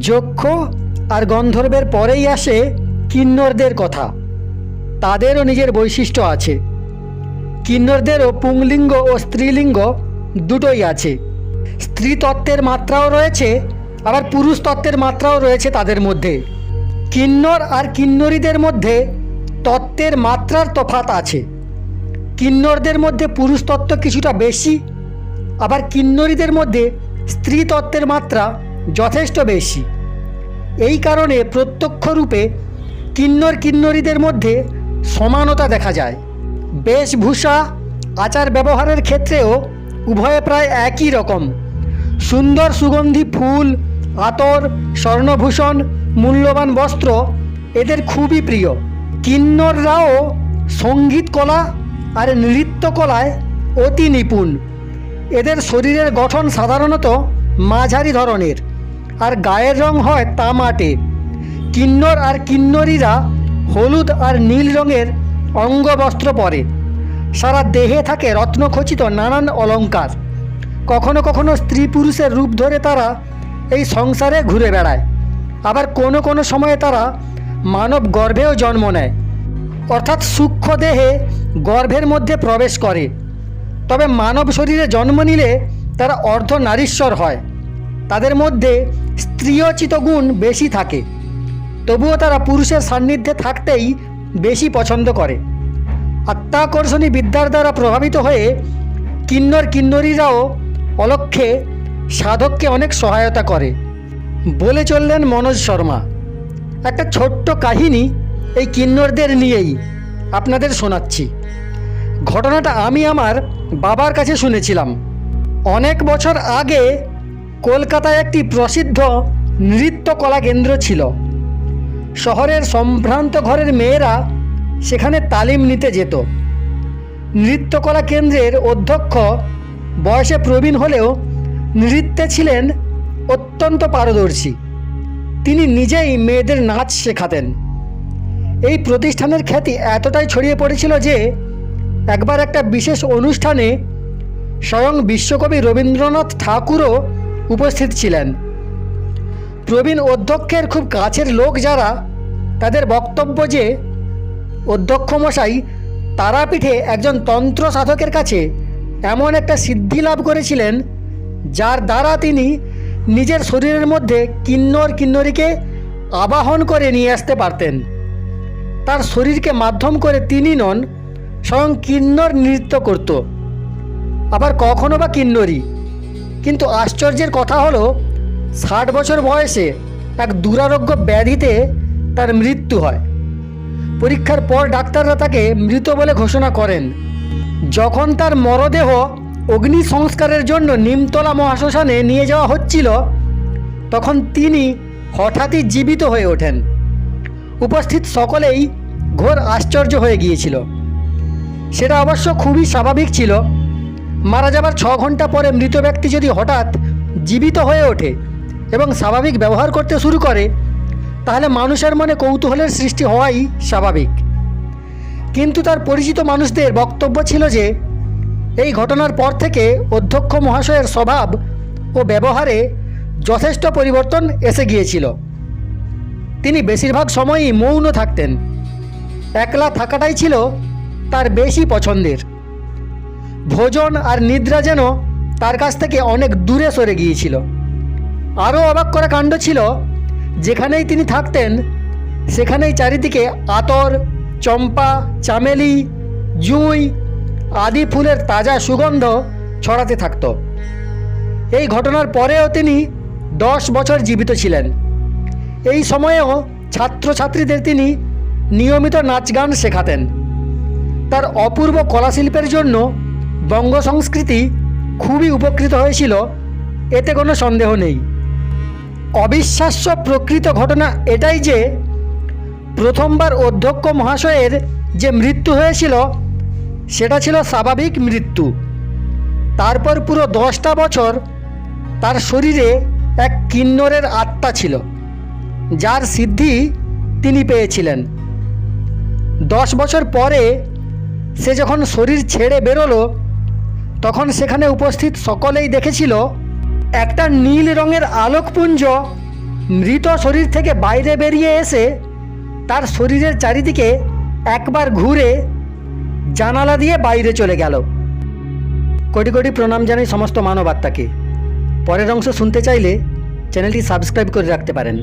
যক্ষ আর গন্ধর্বের পরেই আসে কিন্নরদের কথা। তাদেরও নিজের বৈশিষ্ট্য আছে। কিন্নরদেরও পুংলিঙ্গ ও স্ত্রীলিঙ্গ দুটোই আছে। স্ত্রী তত্ত্বের মাত্রাও রয়েছে, আবার পুরুষ তত্ত্বের মাত্রাও রয়েছে তাদের মধ্যে। কিন্নর আর কিন্নরীদের মধ্যে তত্ত্বের মাত্রার তফাত আছে। কিন্নরদের মধ্যে পুরুষ তত্ত্ব কিছুটা বেশি, আবার কিন্নরীদের মধ্যে স্ত্রী তত্ত্বের মাত্রা যথেষ্ট বেশি। এই কারণে প্রত্যক্ষ রূপে কিন্নর কিন্নরীদের মধ্যে সমানতা দেখা যায়। বেশভূষা আচার ব্যবহারের ক্ষেত্রেও উভয়ে প্রায় একই রকম। সুন্দর সুগন্ধি ফুল, আতর, স্বর্ণভূষণ, মূল্যবান বস্ত্র এদের খুবই প্রিয়। কিন্নররাও সংগীত কলা আর নৃত্য কলায় অতি নিপুণ। এদের শরীরের গঠন সাধারণত মাঝারি ধরনের। আর গায়ের রং হয় তামাটে কিন্নর আর কিন্নরীরা হলুদ আর নীল রঙের অঙ্গবস্ত্র পরে। সারা দেহে থাকে রত্নখচিত নানান অলঙ্কার। কখনো কখনো স্ত্রী পুরুষের রূপ ধরে তারা এই সংসারে ঘুরে বেড়ায়। আবার কোনো কোনো সময়ে তারা মানব গর্ভেও জন্ম নেয়। অর্থাৎ সূক্ষ্ম দেহে গর্ভের মধ্যে প্রবেশ করে। তবে মানব শরীরে জন্ম নিলে তারা অর্ধ নারীশ্বর হয়। তাদের মধ্যে স্ত্রীয়চিত গুণ বেশি থাকে। তবুও তারা পুরুষের সান্নিধ্যে থাকতেই বেশি পছন্দ করে। আত্মাকর্ষণী বিদ্যার দ্বারা প্রভাবিত হয়ে কিন্নর কিন্নরীরাও অলক্ষ্যে সাধককে অনেক সহায়তা করে। বলে চললেন মনোজ শর্মা, একটা ছোট্ট কাহিনী এই কিন্নরদের নিয়েই আপনাদের শোনাচ্ছি। ঘটনাটা আমি আমার বাবার কাছে শুনেছিলাম। অনেক বছর আগে কলকাতায় একটি প্রসিদ্ধ নৃত্য কলা কেন্দ্র ছিল। শহরের সম্ভ্রান্ত ঘরের মেয়েরা সেখানে তালিম নিতে যেত। নৃত্যকলা কেন্দ্রের অধ্যক্ষ বয়সে প্রবীণ হলেও নৃত্যে ছিলেন অত্যন্ত পারদর্শী। তিনি নিজেই মেয়েদের নাচ শেখাতেন। এই প্রতিষ্ঠানের খ্যাতি এতটাই ছড়িয়ে পড়েছিল যে একবার একটা বিশেষ অনুষ্ঠানে স্বয়ং বিশ্বকবি রবীন্দ্রনাথ ঠাকুরও উপস্থিত ছিলেন। প্রবীণ অধ্যক্ষের খুব কাছের লোক যারা, তাদের বক্তব্য যে অধ্যক্ষ মশাই তারাপীঠে একজন তন্ত্র সাধকের কাছে এমন একটা সিদ্ধি লাভ করেছিলেন, যার দ্বারা তিনি নিজের শরীরের মধ্যে কিন্নর কিন্নরীকে আবাহন করে নিয়ে আসতে পারতেন। তার শরীরকে মাধ্যম করে তিনি নন, স্বয়ং কিন্নর নৃত্য করত। আবার কখনো বা কিন্নরী। কিন্তু আশ্চর্যের কথা হলো, ষাট বছর বয়সে এক দুরারোগ্য ব্যাধিতে তার মৃত্যু হয়। পরীক্ষার পর ডাক্তাররা তাকে মৃত বলে ঘোষণা করেন। যখন তার মরদেহ অগ্নি সংস্কারের জন্য নিমতলা মহাশ্মশানে নিয়ে যাওয়া হচ্ছিল, তখন তিনি হঠাৎই জীবিত হয়ে ওঠেন। উপস্থিত সকলেই ঘোর আশ্চর্য হয়ে গিয়েছিল। সেটা অবশ্য খুবই স্বাভাবিক ছিল মারা যাবার ছ ঘণ্টা পরে মৃত ব্যক্তি যদি হঠাৎ জীবিত হয়ে ওঠে এবং স্বাভাবিক ব্যবহার করতে শুরু করে, তাহলে মানুষের মনে কৌতূহলের সৃষ্টি হওয়াই স্বাভাবিক। কিন্তু তার পরিচিত মানুষদের বক্তব্য ছিল যে, এই ঘটনার পর থেকে অধ্যক্ষ মহাশয়ের স্বভাব ও ব্যবহারে যথেষ্ট পরিবর্তন এসে গিয়েছিল। তিনি বেশিরভাগ সময়ই মৌন থাকতেন। একলা থাকাটাই ছিল তার বেশি পছন্দের। ভোজন আর নিদ্রা যেন তার কাছ থেকে অনেক দূরে সরে গিয়েছিল। আরও অবাক করা কাণ্ড ছিল, যেখানেই তিনি থাকতেন, সেখানেই চারিদিকে আতর, চম্পা, চামেলি, জুঁই আদি ফুলের তাজা সুগন্ধ ছড়াতে থাকত। এই ঘটনার পরেও তিনি দশ বছর জীবিত ছিলেন। এই সময়েও ছাত্রছাত্রীদের তিনি নিয়মিত নাচ গান শেখাতেন। তার অপূর্ব কলাশিল্পের জন্য বঙ্গ সংস্কৃতি খুবই উপকৃত হয়েছিল, এতে কোনো সন্দেহ নেই। অবিশ্বাস্য প্রকৃত ঘটনা এটাই যে, প্রথমবার অধ্যক্ষ মহাশয়ের যে মৃত্যু হয়েছিল, সেটা ছিল স্বাভাবিক মৃত্যু। তারপর পুরো দশটা বছর তার শরীরে এক কিন্নরের আত্মা ছিল, যার সিদ্ধি তিনি পেয়েছিলেন। দশ বছর পরে সে যখন শরীর ছেড়ে বেরোলো তখন সেখানে উপস্থিত সকলেই দেখেছিল একটা নীল রঙের আলোকপুঞ্জ মৃত শরীর থেকে বাইরে বেরিয়ে এসে তার শরীরের চারিদিকে একবার ঘুরে জানালা দিয়ে বাইরে চলে গেল। কোটি কোটি প্রণাম জানাই সমস্ত মানব আত্মাকে পরের অংশ শুনতে চাইলে চ্যানেলটি সাবস্ক্রাইব করে রাখতে পারেন।